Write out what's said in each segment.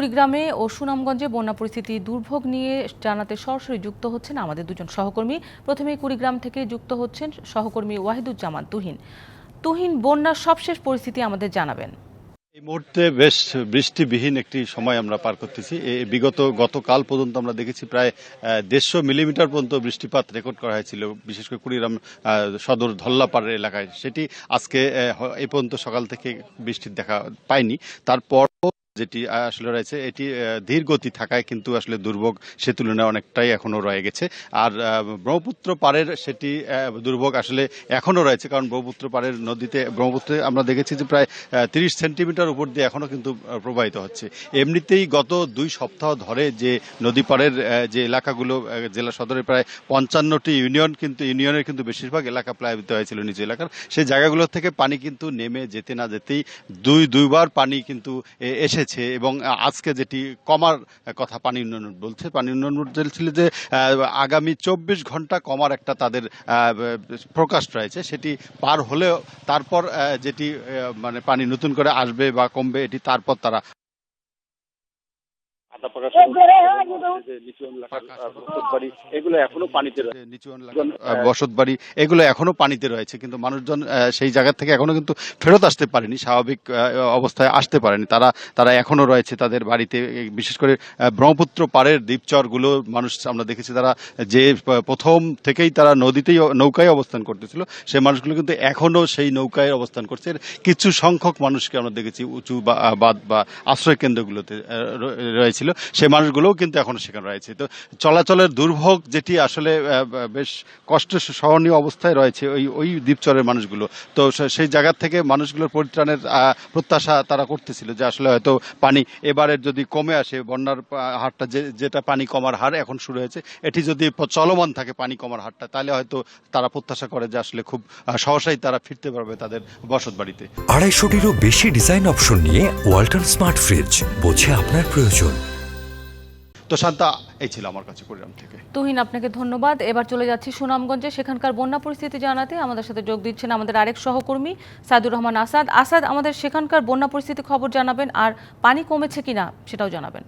কুড়িগ্রামে ও সুনামগঞ্জে বন্যা পরিস্থিতি দুর্ভোগ নিয়ে জানাতে সরাসরি যুক্ত হচ্ছেন আমাদের দুজন সহকর্মী। প্রথমে কুড়িগ্রাম থেকে যুক্ত হচ্ছেন সহকর্মী ওয়াহিদুজ্জামান তুহিন। তুহিন, বন্যার সবশেষ পরিস্থিতি আমাদের জানাবেন। এই মুহূর্তে বেশ বৃষ্টিবিহীন একটি সময় আমরা পার করতেছি। এ বিগত গতকাল পর্যন্ত আমরা দেখেছি প্রায় দেড়শো মিলিমিটার পর্যন্ত বৃষ্টিপাত রেকর্ড করা হয়েছিল, বিশেষ করে কুড়িগ্রাম সদর ধল্লাপাড়ের এলাকায়। সেটি আজকে এই পর্যন্ত সকাল থেকে বৃষ্টির দেখা পায়নি তারপর যেটি আসলে রয়েছে এটি ধীর গতি থাকায় কিন্তু আসলে দুর্ভোগ সে তুলনায় অনেকটাই এখনও রয়ে গেছে। আর ব্রহ্মপুত্র পাড়ের সেটি দুর্ভোগ আসলে এখনও রয়েছে কারণ ব্রহ্মপুত্র পাড়ের নদীতে ব্রহ্মপুত্রে আমরা দেখেছি যে প্রায় তিরিশ সেন্টিমিটার উপর দিয়ে এখনও কিন্তু প্রবাহিত হচ্ছে। এমনিতেই গত দুই সপ্তাহ ধরে যে নদী পাড়ের যে এলাকাগুলো জেলা সদরে প্রায় পঞ্চান্নটি ইউনিয়ন কিন্তু ইউনিয়নের কিন্তু বেশিরভাগ এলাকা প্লাবিত হয়েছিল নিজ এলাকার সেই জায়গাগুলো থেকে পানি কিন্তু নেমে যেতে না যেতেই দুই দুইবার পানি কিন্তু এ, এসেছে এবং আজকে যেটি কমার কথা পানি উন্নয়ন বলছে, পানি উন্নয়ন বলছিল যে আগামী চব্বিশ ঘণ্টা কমার একটা তাদের প্রকাশ রয়েছে, সেটি পার হলেও তারপর যেটি মানে পানি নতুন করে আসবে বা কমবে, এটি তারপর তারা এগুলো এখনও পানিতে রয়েছে বসত বাড়ি এগুলো এখনও পানিতে রয়েছে কিন্তু মানুষজন সেই জায়গা থেকে এখনও কিন্তু ফেরত আসতে পারেনি স্বাভাবিক অবস্থায় আসতে পারেনি। তারা তারা এখনও রয়েছে তাদের বাড়িতে বিশেষ করে ব্রহ্মপুত্র পাড়ের দ্বীপচরগুলো মানুষ আমরা দেখেছি তারা যে প্রথম থেকেই তারা নদীতেই নৌকায় অবস্থান করতেছিল সেই মানুষগুলো কিন্তু এখনও সেই নৌকায় অবস্থান করছে। কিছু সংখ্যক মানুষকে আমরা দেখেছি উঁচু বা আহ, বা আশ্রয় কেন্দ্রগুলোতে আহ, রয়েছিল সেই মানুষগুলোও কিন্তু এখনও সেখানে রয়েছে। তো চলাচলের দুর্ভোগ যেটি আসলে বেশ কষ্ট সহনীয় অবস্থায় রয়েছে ওই ওই দ্বীপচরের মানুষগুলো। তো সেই জায়গা থেকে মানুষগুলোর পরিত্রাণের প্রত্যাশা তারা করতেছিল যে আসলে হয়তো পানি এবারের যদি কমে আসে, বন্যার হারটা যে, যেটা পানি কমার হার এখন শুরু হয়েছে, এটি যদি চলমান থাকে পানি কমার হারটা, তাহলে হয়তো তারা প্রত্যাশা করে যে আসলে খুব সহসাই তারা ফিরতে পারবে তাদের বসত বাড়িতে। আড়াইশোটিরও বেশি ডিজাইন অপশন নিয়ে ওয়ালটন স্মার্ট ফ্রিজ, বোঝে আপনার প্রয়োজন। তো এই ছিল আমার কাছে কুড়িগ্রাম থেকে। তুহিন, আপনাকে ধন্যবাদ। এবার চলে যাচ্ছি সুনামগঞ্জে। সেখানকার বন্যা পরিস্থিতি জানাতে আমাদের সাথে যোগ দিচ্ছেন আমাদের আরেক সহকর্মী সাদুর রহমান আসাদ। আসাদ, আমাদের সেখানকার বন্যা পরিস্থিতি খবর জানাবেন, আর পানি কমেছে কিনা সেটাও জানাবেন।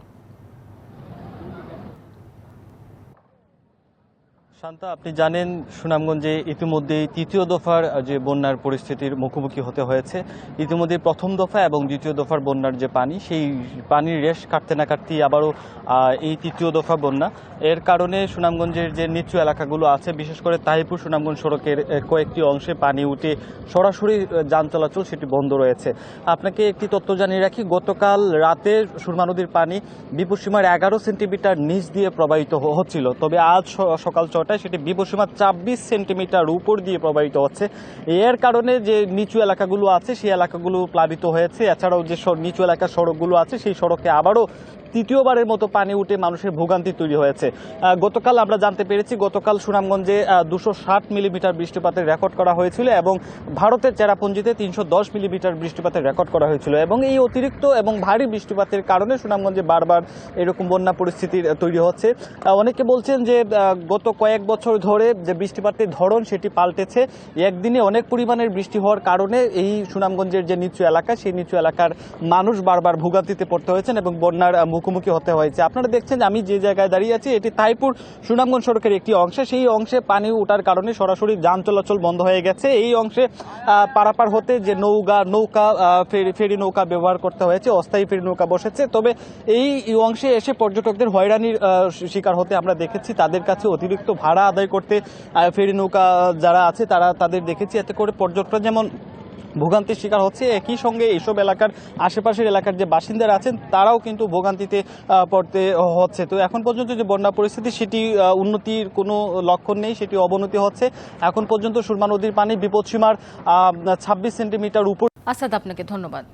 শান্তা আপনি জানেন সুনামগঞ্জে ইতিমধ্যেই তৃতীয় দফার যে বন্যার পরিস্থিতির মুখোমুখি হতে হয়েছে। ইতিমধ্যে প্রথম দফা এবং দ্বিতীয় দফার বন্যার যে পানি, সেই পানির রেশ কাটতে না কাটতেই আবারও এই তৃতীয় দফা বন্যা। এর কারণে সুনামগঞ্জের যে নিচু এলাকাগুলো আছে, বিশেষ করে তাহিপুর সুনামগঞ্জ সড়কের কয়েকটি অংশে পানি উঠে সরাসরি যান চলাচল সেটি বন্ধ রয়েছে। আপনাকে একটি তথ্য জানিয়ে রাখি, গতকাল রাতে সুরমা নদীর পানি বিপদসীমার এগারো সেন্টিমিটার নিচ দিয়ে প্রবাহিত হচ্ছিল। তবে আজ সকাল ছটায় সেটি বিপসীমা ছাব্বিশ সেন্টিমিটার উপর দিয়ে প্রবাহিত হচ্ছে। এর কারণে যে নিচু এলাকাগুলো আছে, সেই এলাকাগুলো প্লাবিত হয়েছে। এছাড়াও যে নিচু এলাকার সড়কগুলো আছে, সেই সড়কে আবারও তৃতীয়বারের মতো পানি উঠে মানুষের ভোগান্তি তৈরি হয়েছে। গতকাল আমরা জানতে পেরেছি গতকাল সুনামগঞ্জে দুশো ষাট মিলিমিটার বৃষ্টিপাতের রেকর্ড করা হয়েছিল এবং ভারতের চেরাপুঞ্জিতে তিনশো দশ মিলিমিটার বৃষ্টিপাতের রেকর্ড করা হয়েছিল এবং এই অতিরিক্ত এবং ভারী বৃষ্টিপাতের কারণে সুনামগঞ্জে বারবার এরকম বন্যা পরিস্থিতির তৈরি হচ্ছে। অনেকে বলছেন যে গত কয়েক বছর ধরে যে বৃষ্টিপাতের ধরন সেটি পাল্টেছে একদিনে অনেক পরিমাণের বৃষ্টি হওয়ার কারণে এই সুনামগঞ্জের যে নিচু এলাকা সেই নিচু এলাকার মানুষ বারবার ভোগান্তিতে পড়তে হয়েছেন এবং বন্যার আহ, মুখোমুখি হতে হয়েছে। আপনারা দেখছেন আমি যে জায়গায় দাঁড়িয়ে আছি, এটি তাইপুর সুনামগঞ্জ সড়কের একটি অংশে। সেই অংশে পানি ওঠার কারণে সরাসরি যান চলাচল বন্ধ হয়ে গেছে। এই অংশে পারাপার হতে যে নৌকা নৌকা ফেরি নৌকা ব্যবহার করতে হয়েছে, অস্থায়ী ফেরি নৌকা বসেছে। তবে এই অংশে এসে পর্যটকদের হয়রানির শিকার হতে আমরা দেখেছি। তাদের কাছে অতিরিক্ত ভাড়া আদায় করতে ফেরি নৌকা যারা আছে, তারা তাদের দেখেছি। এতে করে পর্যটকরা যেমন ভোগান্তির শিকার হচ্ছে একই সঙ্গে এইসব এলাকার আশেপাশের এলাকার যে বাসিন্দারা আছেন, তারাও কিন্তু ভোগান্তিতে পড়তে হচ্ছে। তো এখন পর্যন্ত যে বন্যা পরিস্থিতি, সেটি উন্নতির কোনো লক্ষণ নেই, সেটি অবনতি হচ্ছে। এখন পর্যন্ত সুরমা নদীর পানি বিপদসীমার ছাব্বিশ সেন্টিমিটার উপর আসাদ, আপনাকে ধন্যবাদ।